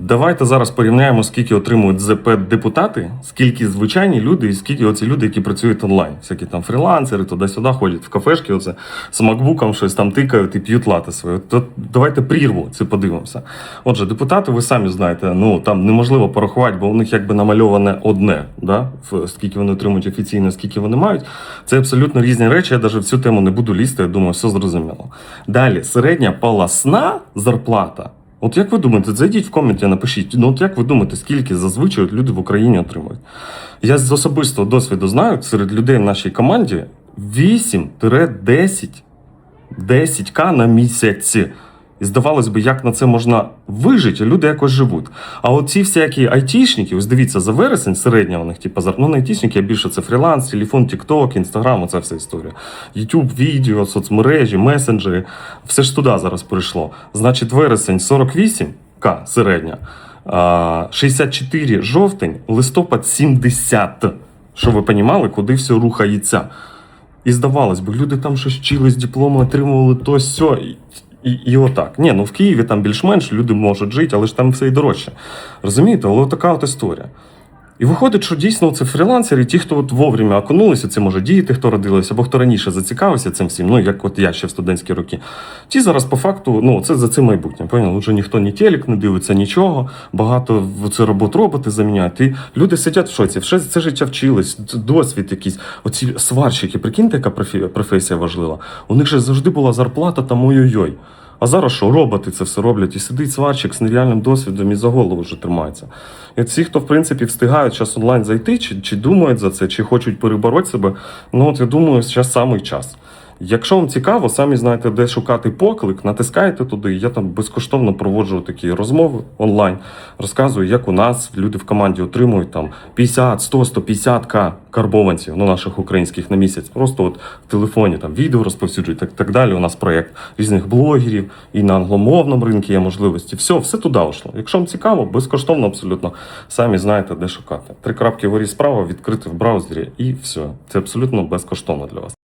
Давайте зараз порівняємо, скільки отримують ЗП депутати, скільки звичайні люди, і скільки оці люди, які працюють онлайн. Всякі там фрілансери, туди-сюди ходять в кафешки, оце з макбуком щось там тикають і п'ють лати своє. То давайте прірву це подивимося. Отже, депутати, ви самі знаєте, ну там неможливо порахувати, бо у них якби намальоване одне, да? скільки вони отримують офіційно, скільки вони мають. Це абсолютно різні речі. Я навіть в цю тему не буду лізти. Я думаю, все зрозуміло. Далі, середня полосна зарплата. От як ви думаєте, зайдіть в коменті, напишіть. Ну от як ви думаєте, скільки зазвичай люди в Україні отримують? Я з особистого досвіду знаю, серед людей в нашій команді 8-10 10к на місяці. І здавалось би, як на це можна вижити, люди якось живуть. А от ці всякі айтішники, ось дивіться, за вересень середня у них, типу, ну не айтішники, а більше це фріланс, телефон, тікток, інстаграм, оця вся історія. Ютуб, відео, соцмережі, месенджери, все ж туди зараз прийшло. Значить, вересень 48к середня, 64 жовтень, листопад 70. Щоб ви розуміли, куди все рухається. І здавалось би, люди там щось вчились, дипломи отримували то сьо. І, і, отак. Ні, ну в Києві там більш-менш люди можуть жити, але ж там все і дорожче. Розумієте, але така от історія. І виходить, що дійсно це фрілансери, ті, хто от вовремя окунулися, це може діти, хто родилися, або хто раніше зацікавився цим всім, ну як от я ще в студентські роки. Ті зараз по факту, ну це за це майбутнє. Поняли? Вже ніхто ні телек не дивиться, нічого. Багато в це робот роботи заміняють. І люди сидять в шоці, все це життя вчились, досвід якийсь. Оці сварщики, прикиньте, яка професія важлива. У них же завжди була зарплата там ой-ой-ой. А зараз що, роботи це все роблять, і сидить сварщик з нереальним досвідом і за голову вже тримається. І всі, хто в принципі встигають зараз онлайн зайти, чи, чи думають за це, чи хочуть перебороти себе, ну от я думаю, зараз самий час. Якщо вам цікаво, самі знаєте, де шукати поклик, натискайте туди. Я там безкоштовно проводжу такі розмови онлайн, розказую, як у нас люди в команді отримують там 50, 100, 150 к карбованців, ну наших українських на місяць. Просто от в телефоні там відео розповсюджують, так, так далі. У нас проєкт різних блогерів, і на англомовному ринку є можливості. Все, все туди йшло. Якщо вам цікаво, безкоштовно абсолютно самі знаєте, де шукати. Три крапки вгорі справа відкрити в браузері, і все. Це абсолютно безкоштовно для вас.